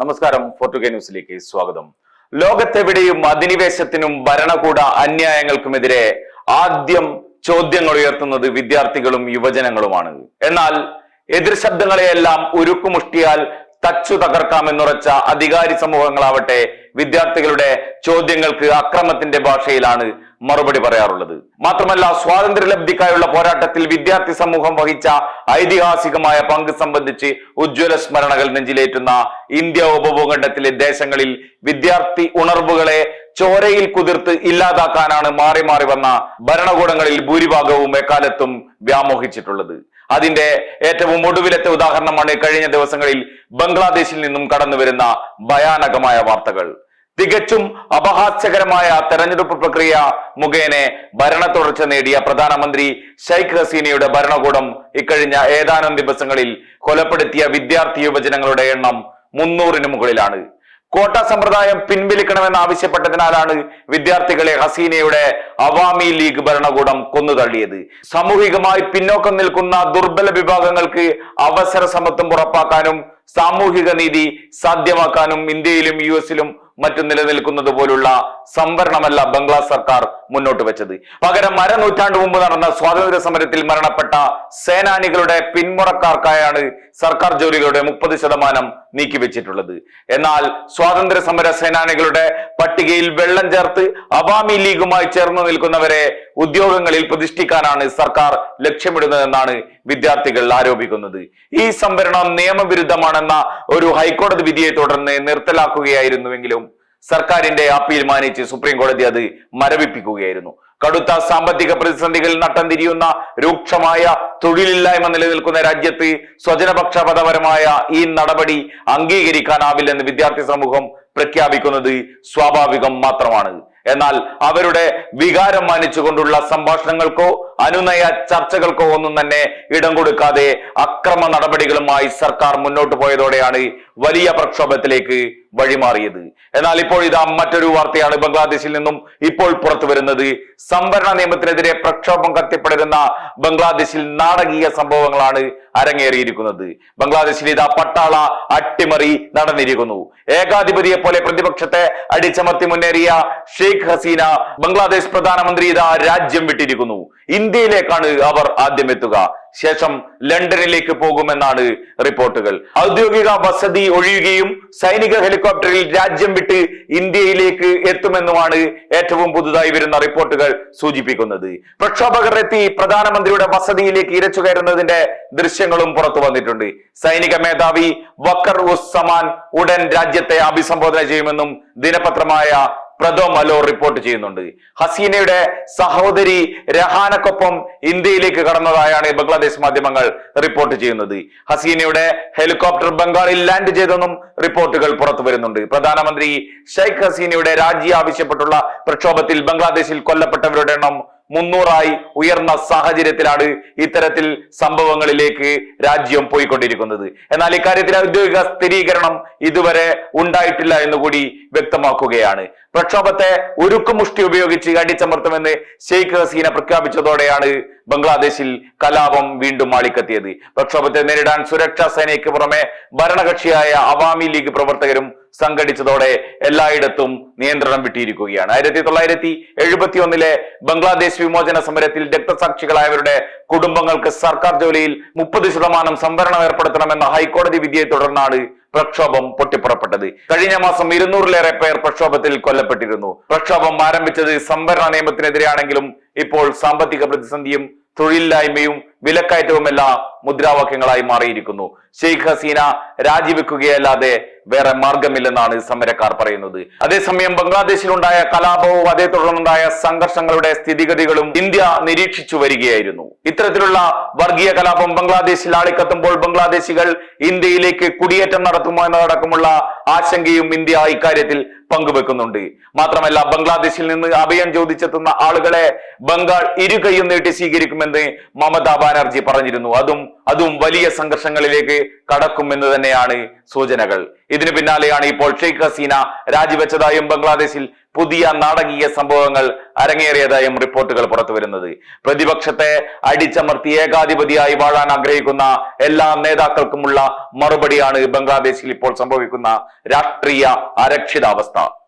നമസ്കാരം. ഫോർട്ടുഗേ ന്യൂസിലേക്ക് സ്വാഗതം. ലോകത്തെവിടെയും അധിനിവേശത്തിനും ഭരണകൂട അന്യായങ്ങൾക്കുമെതിരെ ആദ്യം ചോദ്യങ്ങൾ ഉയർത്തുന്നത് വിദ്യാർത്ഥികളും യുവജനങ്ങളുമാണ്. എന്നാൽ എതിർ ശബ്ദങ്ങളെയെല്ലാം ഉരുക്കുമുഷ്ടിയാൽ തച്ചു തകർക്കാമെന്നുറച്ച അധികാരി സമൂഹങ്ങളാവട്ടെ വിദ്യാർത്ഥികളുടെ ചോദ്യങ്ങൾക്ക് അക്രമത്തിന്റെ ഭാഷയിലാണ് മറുപടി പറയാറുള്ളത്. മാത്രമല്ല സ്വാതന്ത്ര്യലബ്ധിക്കായുള്ള പോരാട്ടത്തിൽ വിദ്യാർത്ഥി സമൂഹം വഹിച്ച ഐതിഹാസികമായ പങ്ക് സംബന്ധിച്ച് ഉജ്ജ്വല സ്മരണകൾ നെഞ്ചിലേറ്റുന്ന ഇന്ത്യ ഉപഭൂഖണ്ഡത്തിലെ ദേശങ്ങളിൽ വിദ്യാർത്ഥി ഉണർവുകളെ ചോരയിൽ കുതിർത്ത് ഇല്ലാതാക്കാനാണ് മാറി മാറി വന്ന ഭരണകൂടങ്ങളിൽ ഭൂരിഭാഗവും എക്കാലത്തും വ്യാമോഹിച്ചിട്ടുള്ളത്. അതിന്റെ ഏറ്റവും ഒടുവിലത്തെ ഉദാഹരണമാണ് കഴിഞ്ഞ ദിവസങ്ങളിൽ ബംഗ്ലാദേശിൽ നിന്നും കടന്നുവരുന്ന ഭയാനകമായ വാർത്തകൾ. തികച്ചും അപഹാസ്യകരമായ തെരഞ്ഞെടുപ്പ് പ്രക്രിയ മുഖേന ഭരണ തുടർച്ച നേടിയ പ്രധാനമന്ത്രി ഷെയ്ഖ് ഹസീനയുടെ ഭരണകൂടം ഇക്കഴിഞ്ഞ ഏതാനും ദിവസങ്ങളിൽ കൊലപ്പെടുത്തിയ വിദ്യാർത്ഥി യുവജനങ്ങളുടെ എണ്ണം മുന്നൂറിന് മുകളിലാണ്. കോട്ട സമ്പ്രദായം പിൻവലിക്കണമെന്ന് ആവശ്യപ്പെട്ടതിനാലാണ് വിദ്യാർത്ഥികളെ ഹസീനയുടെ അവാമി ലീഗ് ഭരണകൂടം കൊന്നുതള്ളിയത്. സാമൂഹികമായി പിന്നോക്കം നിൽക്കുന്ന ദുർബല വിഭാഗങ്ങൾക്ക് അവസര സമത്വം ഉറപ്പാക്കാനും സാമൂഹിക നീതി സാധ്യമാക്കാനും ഇന്ത്യയിലും യു എസിലും മറ്റും നിലനിൽക്കുന്നത് പോലുള്ള സംവരണമല്ല ബംഗ്ലാ സർക്കാർ മുന്നോട്ട് വെച്ചത്. പകരം അരനൂറ്റാണ്ട് മുമ്പ് നടന്ന സ്വാതന്ത്ര്യ സമരത്തിൽ മരണപ്പെട്ട സേനാനികളുടെ പിന്മുറക്കാർക്കായാണ് സർക്കാർ ജോലികളുടെ മുപ്പത് ശതമാനം നീക്കിവെച്ചിട്ടുള്ളത് എന്നാൽ സ്വാതന്ത്ര്യ സമര സേനാനികളുടെ പട്ടികയിൽ വെള്ളം ചേർത്ത് അവാമി ലീഗുമായി ചേർന്ന് നിൽക്കുന്നവരെ ഉദ്യോഗങ്ങളിൽ പ്രതിഷ്ഠിക്കാനാണ് സർക്കാർ ലക്ഷ്യമിടുന്നതെന്നാണ് വിദ്യാർത്ഥികൾ ആരോപിക്കുന്നത്. ഈ സംവരണം നിയമവിരുദ്ധമാണെന്ന ഒരു ഹൈക്കോടതി വിധിയെ തുടർന്ന് നിർത്തലാക്കുകയായിരുന്നുവെങ്കിലും സർക്കാരിന്റെ അപ്പീൽ മാനിച്ച് സുപ്രീം കോടതി അത് മരവിപ്പിക്കുകയായിരുന്നു. കടുത്ത സാമ്പത്തിക പ്രതിസന്ധികൾ നട്ടം തിരിയുന്ന രൂക്ഷമായ തൊഴിലില്ലായ്മ നിലനിൽക്കുന്ന രാജ്യത്ത് സ്വജനപക്ഷപതപരമായ ഈ നടപടി അംഗീകരിക്കാനാവില്ലെന്ന് വിദ്യാർത്ഥി സമൂഹം പ്രഖ്യാപിക്കുന്നത് സ്വാഭാവികം മാത്രമാണ്. എന്നാൽ അവരുടെ വികാരം മാനിച്ചുകൊണ്ടുള്ള സംഭാഷണങ്ങൾക്കോ അനുനയ ചർച്ചകൾക്കോ ഒന്നും തന്നെ ഇടം കൊടുക്കാതെ അക്രമ നടപടികളുമായി സർക്കാർ മുന്നോട്ട് പോയതോടെയാണ് വലിയ പ്രക്ഷോഭത്തിലേക്ക് വഴിമാറിയത്. എന്നാൽ ഇപ്പോൾ ഇതാ മറ്റൊരു വാർത്തയാണ് ബംഗ്ലാദേശിൽ നിന്നും ഇപ്പോൾ പുറത്തു വരുന്നത്. സംവരണ നിയമത്തിനെതിരെ പ്രക്ഷോഭം കത്തിപ്പെടരുന്ന ബംഗ്ലാദേശിൽ നാടകീയ സംഭവങ്ങളാണ് അരങ്ങേറിയിരിക്കുന്നത്. ബംഗ്ലാദേശിൽ ഇതാ പട്ടാള അട്ടിമറി നടന്നിരിക്കുന്നു. ഏകാധിപതിയെ പോലെ പ്രതിപക്ഷത്തെ അടിച്ചമർത്തി മുന്നേറിയ ഷെയ്ഖ് ഹസീന ബംഗ്ലാദേശ് പ്രധാനമന്ത്രി ഇതാ രാജ്യം വിട്ടിരിക്കുന്നു. ഇന്ത്യയിലേക്കാണ് അവർ ആദ്യം എത്തുക ശേഷം ലണ്ടനിലേക്ക് പോകുമെന്നാണ് റിപ്പോർട്ടുകൾ. ഔദ്യോഗിക വസതി ഒഴിയുകയും സൈനിക ഹെലികോപ്റ്ററിൽ രാജ്യം വിട്ട് ഇന്ത്യയിലേക്ക് എത്തുമെന്നുമാണ് ഏറ്റവും പുതുതായി വരുന്ന റിപ്പോർട്ടുകൾ സൂചിപ്പിക്കുന്നത്. പ്രക്ഷോഭകർ എത്തി പ്രധാനമന്ത്രിയുടെ വസതിയിലേക്ക് ഇരച്ചു കയറുന്നതിന്റെ ദൃശ്യങ്ങളും പുറത്തു വന്നിട്ടുണ്ട്. സൈനിക മേധാവി വക്കർ ഉസ് സമാൻ ഉടൻ രാജ്യത്തെ അഭിസംബോധന ചെയ്യുമെന്നും ദിനപത്രമായ പ്രദോ മലോ റിപ്പോർട്ട് ചെയ്യുന്നുണ്ട്. ഹസീനയുടെ സഹോദരി രഹാനക്കൊപ്പം ഇന്ത്യയിലേക്ക് കടന്നതായാണ് ബംഗ്ലാദേശ് മാധ്യമങ്ങൾ റിപ്പോർട്ട് ചെയ്യുന്നത്. ഹസീനയുടെ ഹെലികോപ്റ്റർ ബംഗാളിൽ ലാൻഡ് ചെയ്തെന്നും റിപ്പോർട്ടുകൾ പുറത്തു വരുന്നുണ്ട്. പ്രധാനമന്ത്രി ഷെയ്ഖ് ഹസീനയുടെ രാജി ആവശ്യപ്പെട്ടുള്ള പ്രക്ഷോഭത്തിൽ ബംഗ്ലാദേശിൽ കൊല്ലപ്പെട്ടവരുടെ എണ്ണം മുന്നൂറായി ഉയർന്ന സാഹചര്യത്തിലാണ് ഇത്തരത്തിൽ സംഭവങ്ങളിലേക്ക് രാജ്യം പോയിക്കൊണ്ടിരിക്കുന്നത്. എന്നാൽ ഇക്കാര്യത്തിൽ ഔദ്യോഗിക സ്ഥിരീകരണം ഇതുവരെ ഉണ്ടായിട്ടില്ല എന്നുകൂടി വ്യക്തമാക്കുകയാണ്. പ്രക്ഷോഭത്തെ ഉരുക്കുമുഷ്ടി ഉപയോഗിച്ച് അടിച്ചമർത്തുമെന്ന് ഷെയ്ഖ് ഹസീന പ്രഖ്യാപിച്ചതോടെയാണ് ബംഗ്ലാദേശിൽ കലാപം വീണ്ടും ആളിക്കത്തിയത്. പ്രക്ഷോഭത്തെ നേരിടാൻ സുരക്ഷാ സേനയ്ക്ക് പുറമെ ഭരണകക്ഷിയായ അവാമി ലീഗ് പ്രവർത്തകരും സംഘടിച്ചതോടെ എല്ലായിടത്തും നിയന്ത്രണം വിട്ടിയിരിക്കുകയാണ് ആയിരത്തി തൊള്ളായിരത്തി എഴുപത്തി ഒന്നിലെ ബംഗ്ലാദേശ് വിമോചന സമരത്തിൽ രക്തസാക്ഷികളായവരുടെ കുടുംബങ്ങൾക്ക് സർക്കാർ ജോലിയിൽ മുപ്പത് ശതമാനം സംവരണം ഏർപ്പെടുത്തണമെന്ന ഹൈക്കോടതി വിധിയെ തുടർന്നാണ് പ്രക്ഷോഭം പൊട്ടിപ്പുറപ്പെട്ടത്. കഴിഞ്ഞ മാസം ഇരുന്നൂറിലേറെ പേർ പ്രക്ഷോഭത്തിൽ കൊല്ലപ്പെട്ടിരുന്നു. പ്രക്ഷോഭം ആരംഭിച്ചത് സംവരണ നിയമത്തിനെതിരെയാണെങ്കിലും ഇപ്പോൾ സാമ്പത്തിക പ്രതിസന്ധിയും തൊഴിലില്ലായ്മയും വിലക്കയറ്റവുമെല്ലാം മുദ്രാവാക്യങ്ങളായി മാറിയിരിക്കുന്നു. ഷെയ്ഖ് ഹസീന രാജിവെക്കുകയല്ലാതെ വേറെ മാർഗമില്ലെന്നാണ് സമരക്കാർ പറയുന്നത്. അതേസമയം ബംഗ്ലാദേശിലുണ്ടായ കലാപവും അതേ തുടർന്നുണ്ടായ സംഘർഷങ്ങളുടെ സ്ഥിതിഗതികളും ഇന്ത്യ നിരീക്ഷിച്ചു വരികയായിരുന്നു. ഇത്തരത്തിലുള്ള വർഗീയ കലാപം ബംഗ്ലാദേശിൽ ആളിക്കത്തുമ്പോൾ ബംഗ്ലാദേശികൾ ഇന്ത്യയിലേക്ക് കുടിയേറ്റം നടത്തുമോ എന്നതടക്കമുള്ള ആശങ്കയും ഇന്ത്യ ഇക്കാര്യത്തിൽ പങ്കുവെക്കുന്നുണ്ട്. മാത്രമല്ല ബംഗ്ലാദേശിൽ നിന്ന് അഭയം ചോദിച്ചെത്തുന്ന ആളുകളെ ബംഗാൾ ഇരുകൈയും നീട്ടി സ്വീകരിക്കുമെന്ന് മമതാ ബാനർജി പറഞ്ഞിരുന്നു. അതും അതും വലിയ സംഘർഷങ്ങളിലേക്ക് കടക്കുമെന്ന് തന്നെയാണ് സൂചനകൾ. ഇതിനു പിന്നാലെയാണ് ഇപ്പോൾ ഷെയ്ഖ് ഹസീന രാജിവെച്ചതായും ബംഗ്ലാദേശിൽ പുതിയ നാടകീയ സംഭവങ്ങൾ അരങ്ങേറിയതായും റിപ്പോർട്ടുകൾ പുറത്തു വരുന്നത് പ്രതിപക്ഷത്തെ അടിച്ചമർത്തി ഏകാധിപതിയായി വാഴാൻ ആഗ്രഹിക്കുന്ന എല്ലാ നേതാക്കൾക്കുമുള്ള മറുപടിയാണ് ബംഗ്ലാദേശിൽ ഇപ്പോൾ സംഭവിക്കുന്ന രാഷ്ട്രീയ അരക്ഷിതാവസ്ഥ.